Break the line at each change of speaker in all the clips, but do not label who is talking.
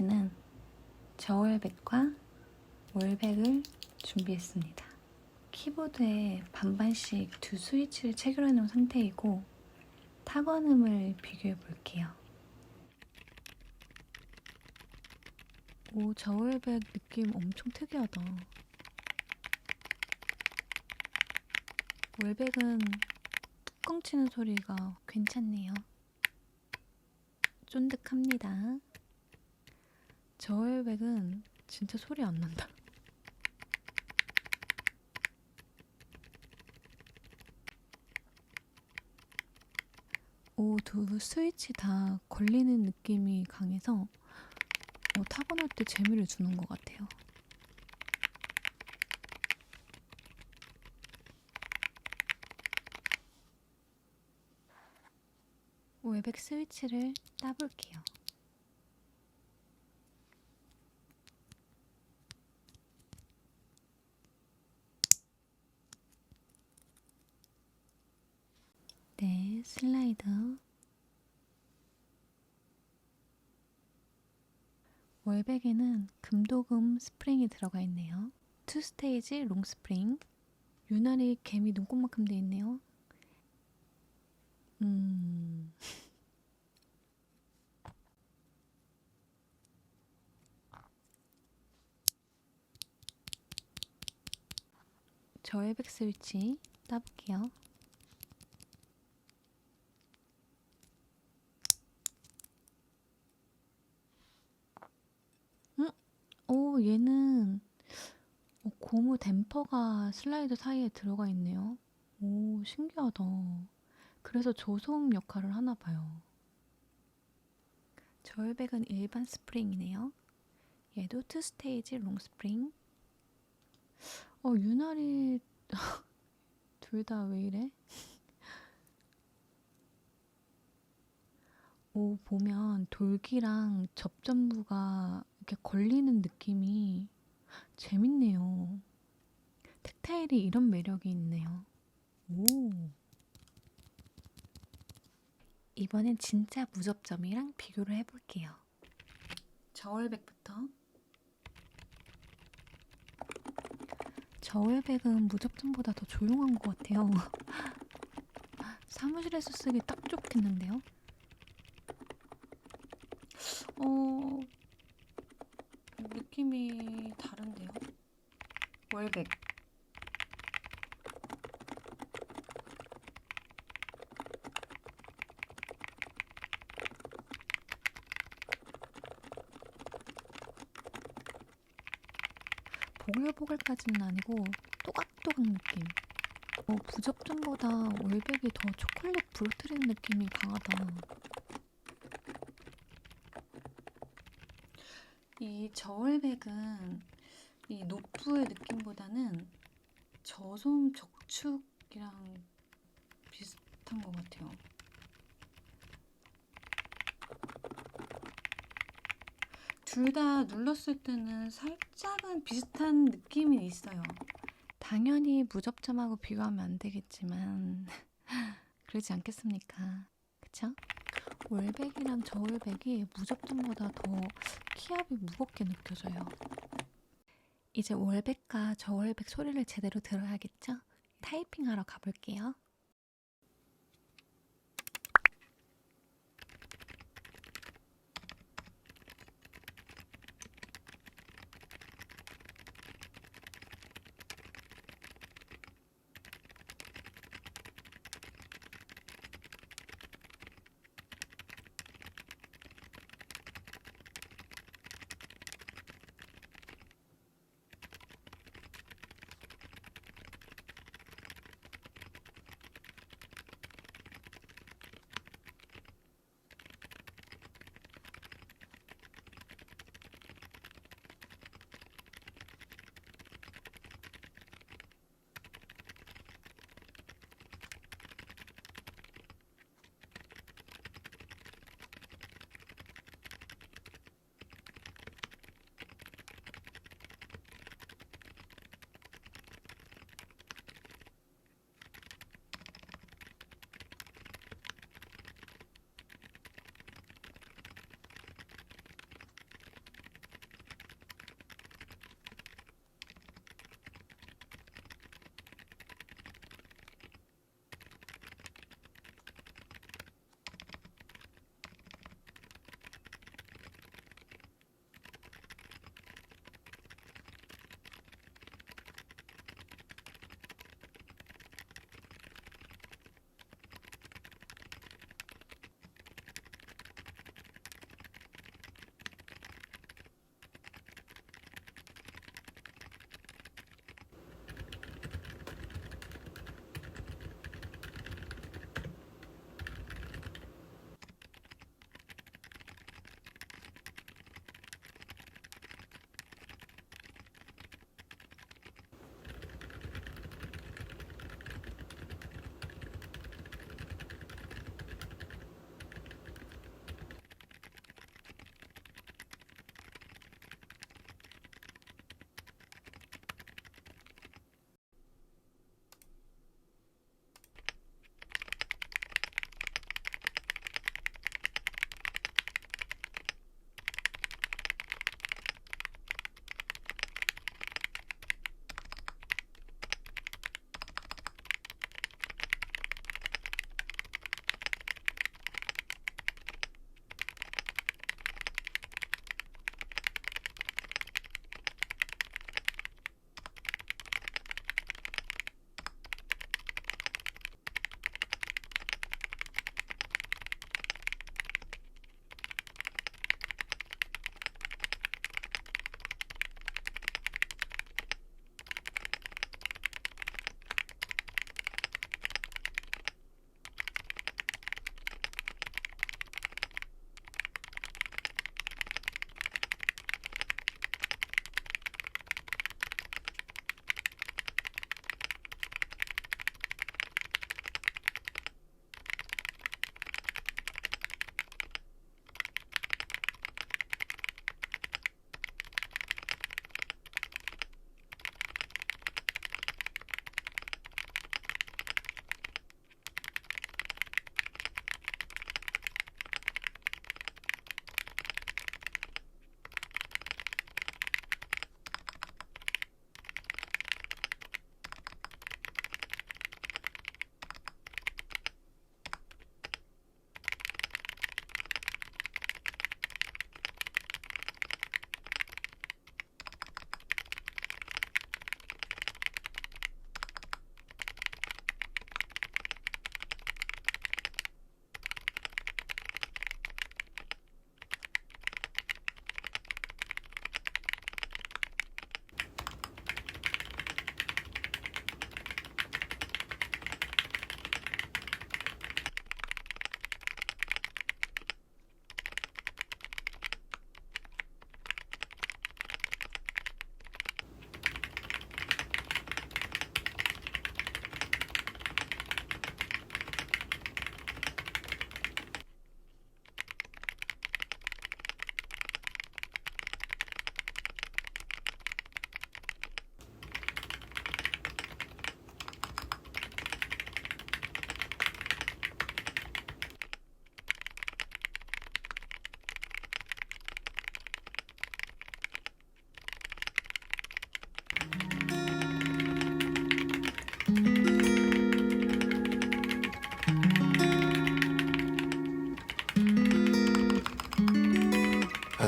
스위치는 저월백과 월백을 준비했습니다. 키보드에 반반씩 두 스위치를 체결해 놓은 상태이고 타건음을 비교해 볼게요. 오, 저월백 느낌 엄청 특이하다. 월백은 뚜껑 치는 소리가 괜찮네요. 쫀득합니다. 저월백은 진짜 소리 안 난다. 오, 두 스위치 다 걸리는 느낌이 강해서 어, 타고날 때 재미를 주는 것 같아요. 웨백 스위치를 따볼게요. 네, 슬라이더. 월백에는 금도금 스프링이 들어가 있네요. 투 스테이지 롱 스프링. 유난히 개미 눈곱만큼 돼 있네요. 음. 저의 백 스위치 따볼게요. 음? 오, 얘는 어, 고무 댐퍼가 슬라이드 사이에 들어가 있네요. 오, 신기하다. 그래서 조소음 역할을 하나 봐요. 저혈백은 일반 스프링이네요. 얘도 투 스테이지 롱 스프링. 어, 유나리 둘 다 왜 이래? 오, 보면 돌기랑 접전부가 이렇게 걸리는 느낌이 재밌네요. 텍타일이 이런 매력이 있네요. 오. 이번엔 진짜 무접점이랑 비교를 해볼게요. 저울백부터. 저울백은 무접점보다 더 조용한 것 같아요. 사무실에서 쓰기 딱 좋겠는데요? 어, 느낌이 다른데요? 월백. 보글보글까지는 아니고 또각또각 느낌. 어, 부접점보다 월백이 더 초콜릿 부러뜨리는 느낌이 강하다. 이 저월백은 이 노프의 느낌보다는 저소음 적축이랑 비슷한 것 같아요. 둘 다 눌렀을 때는 살짝은 비슷한 느낌이 있어요. 당연히 무접점하고 비교하면 안 되겠지만 그러지 않겠습니까? 그쵸? 월백이랑 저월백이 무접점보다 더 키압이 무겁게 느껴져요. 이제 월백과 저월백 소리를 제대로 들어야겠죠? 타이핑하러 가볼게요.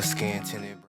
Skin tinted.